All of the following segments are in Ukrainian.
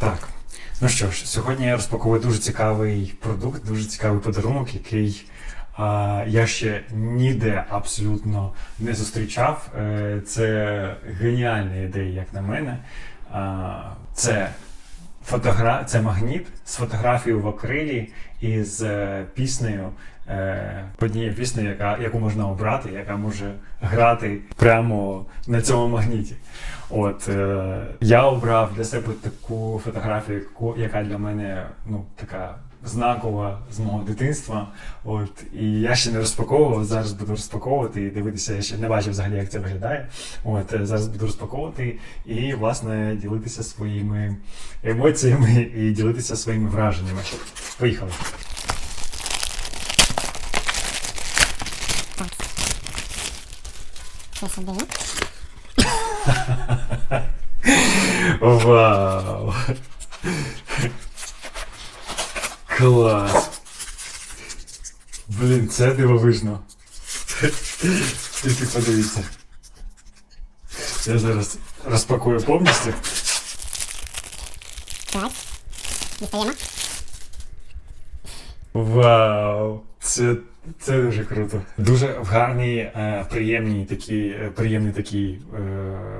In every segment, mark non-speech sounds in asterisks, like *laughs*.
Так. Ну що ж, сьогодні я розпаковую дуже цікавий продукт, дуже цікавий подарунок, який а, я ще ніде абсолютно не зустрічав. Е, це геніальна ідея, як на мене. А, це фотогра... це магніт з фотографією в акрилі і з е, піснею. Е, однією піснею, яка, яку можна обрати, яка може грати прямо на цьому магніті. От е, я обрав для себе таку фотографію, яку- яка для мене ну така знакова з мого дитинства. От і я ще не розпаковував. Зараз буду розпаковувати і дивитися. Я ще не бачив взагалі, як це виглядає. От е, зараз буду розпаковувати і власне ділитися своїми емоціями і ділитися своїми враженнями. Поїхали. Вау! Клас! Блін, це дивовижно. Тільки подивіться. Я зараз розпакую повністю. Так. Дістаємо. Вау! Це, це дуже круто. Дуже в гарний, е, приємний такий, е, приємний такий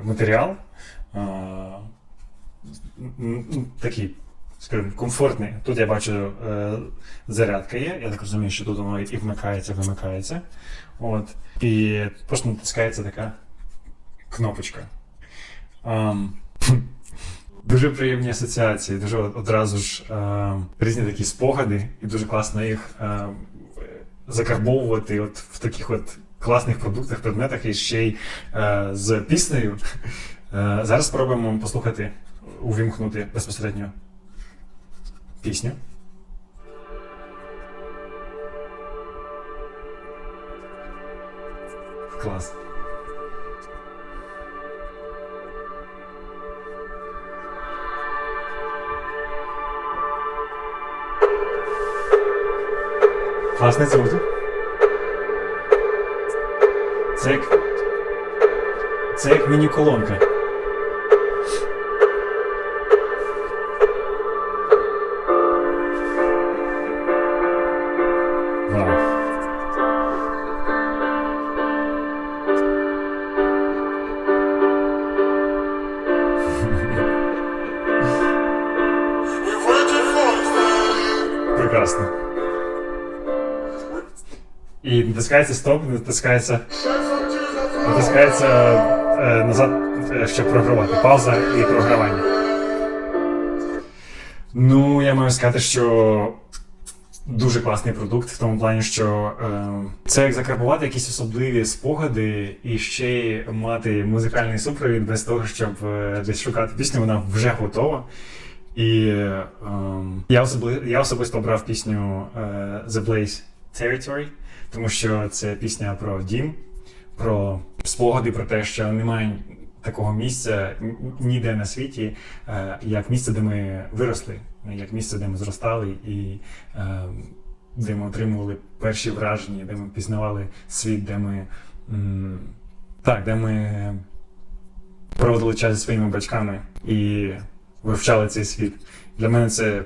матеріал. Е, м, м, такий, скажімо, комфортний. Тут я бачу е, зарядка є. Я так розумію, що тут воно і вмикається, вимикається. От. І просто натискається така кнопочка. Ем, *laughs* Дуже приємні асоціації, дуже одразу ж е, різні такі спогади, і дуже класно їх е, закарбовувати от в таких от класних продуктах, предметах і ще й е, з піснею. *laughs* Е, зараз спробуємо послухати, увімкнути безпосередньо пісню. Клас. Класний звук. Це як. Міні-колонка. Прекрасно. І натискається стоп, натискається. Натискається е, назад, е, щоб програвати. Пауза і програвання. Ну, я маю сказати, що дуже класний продукт в тому плані, що е, це як закарбувати якісь особливі спогади і ще мати музикальний супровід без того, щоб е, десь шукати пісню, вона вже готова. І е, я, особли, я особисто обрав пісню е, The Blaze Territory, тому що це пісня про дім, про спогади, про те, що немає такого місця ніде на світі, е, як місце, де ми виросли, як місце, де ми зростали, і е, де ми отримували перші враження, де ми пізнавали світ, де ми м, так, де ми проводили час зі своїми батьками. І вивчали цей світ. Для мене це,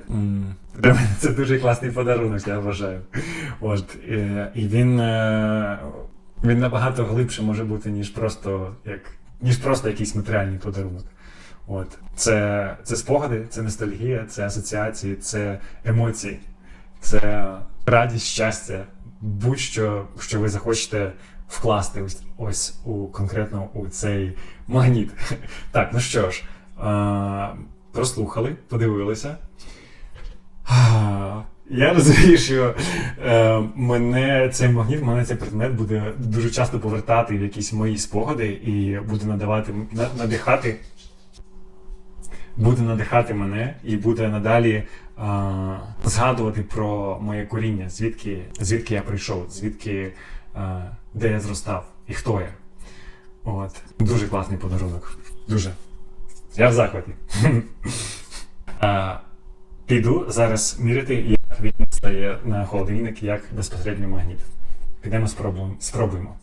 для мене це дуже класний подарунок, я вважаю. От, і, і він, е, він набагато глибше може бути, ніж просто, як, ніж просто якийсь матеріальний подарунок. От. Це, це спогади, це ностальгія, це асоціації, це емоції, це радість, щастя, будь-що, що ви захочете вкласти ось, ось у конкретно у цей магніт. *laughs* Так, ну що ж, е, прослухали, подивилися. Я розумію, що е, мене цей магніт, мене цей предмет буде дуже часто повертати в якісь мої спогади і буде надавати, на- надихати, буде надихати мене і буде надалі е, згадувати про моє коріння, звідки, звідки я прийшов, звідки е, де я зростав і хто я. От. Дуже класний подарунок. Дуже. Я в захваті. *laughs* А, Піду зараз мірити, як він стає на холодильник, як безпосередньо магніт. Підемо спробуємо. спробуємо.